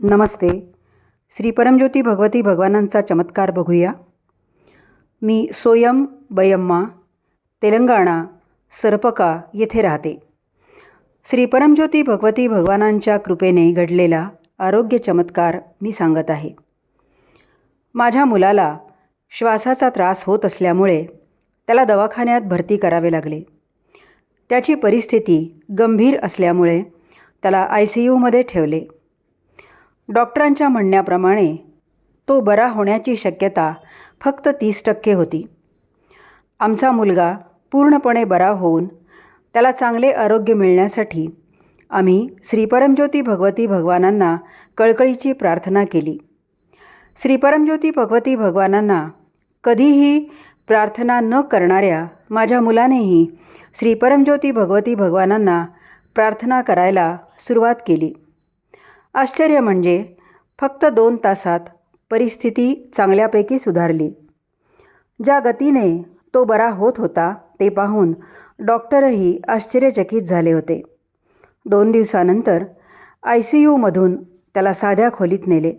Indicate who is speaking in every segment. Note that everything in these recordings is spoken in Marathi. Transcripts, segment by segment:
Speaker 1: नमस्ते. श्री परमज्योती भगवती भगवानांचा चमत्कार बघूया. मी सोयम बयम्मा तेलंगणा सरपका येथे राहते. श्री परमज्योती भगवती भगवानांच्या कृपेने घडलेला आरोग्य चमत्कार मी सांगत आहे. माझ्या मुलाला श्वासाचा त्रास होत असल्यामुळे त्याला दवाखान्यात भरती करावे लागले. त्याची परिस्थिती गंभीर असल्यामुळे त्याला आय सी यूमध्ये ठेवले. डॉक्टरांच्या म्हणण्याप्रमाणे तो बरा होण्याची शक्यता फक्त तीस टक्के होती. आमचा मुलगा पूर्णपणे बरा होऊन त्याला चांगले आरोग्य मिळण्यासाठी आम्ही श्रीपरमज्योती भगवती भगवानांना कळकळीची प्रार्थना केली. श्रीपरमज्योती भगवती भगवानांना कधीही प्रार्थना न करणाऱ्या माझ्या मुलानेही श्रीपरमज्योती भगवती भगवानांना प्रार्थना करायला सुरुवात केली. आश्चर्य म्हणजे फक्त दोन तासात परिस्थिती चांगल्यापैकी सुधारली. ज्या गतीने तो बरा होत होता ते पाहून डॉक्टरही आश्चर्यचकित झाले होते. दोन दिवसानंतर आय सी यूमधून त्याला साध्या खोलीत नेले.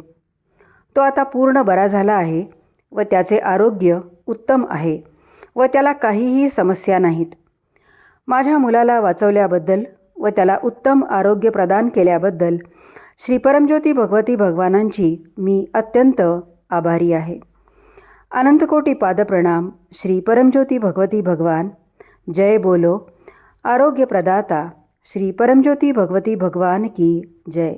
Speaker 1: तो आता पूर्ण बरा झाला आहे व त्याचे आरोग्य उत्तम आहे व त्याला काहीही समस्या नाहीत. माझ्या मुलाला वाचवल्याबद्दल व त्याला उत्तम आरोग्य प्रदान केल्याबद्दल श्रीपरमज्योती भगवती भगवानांची मी अत्यंत आभारी आहे. अनंतकोटी पादप्रणाम श्री परमज्योती भगवती भगवान. जय बोलो. आरोग्य प्रदाता श्री परमज्योती भगवती भगवान की जय.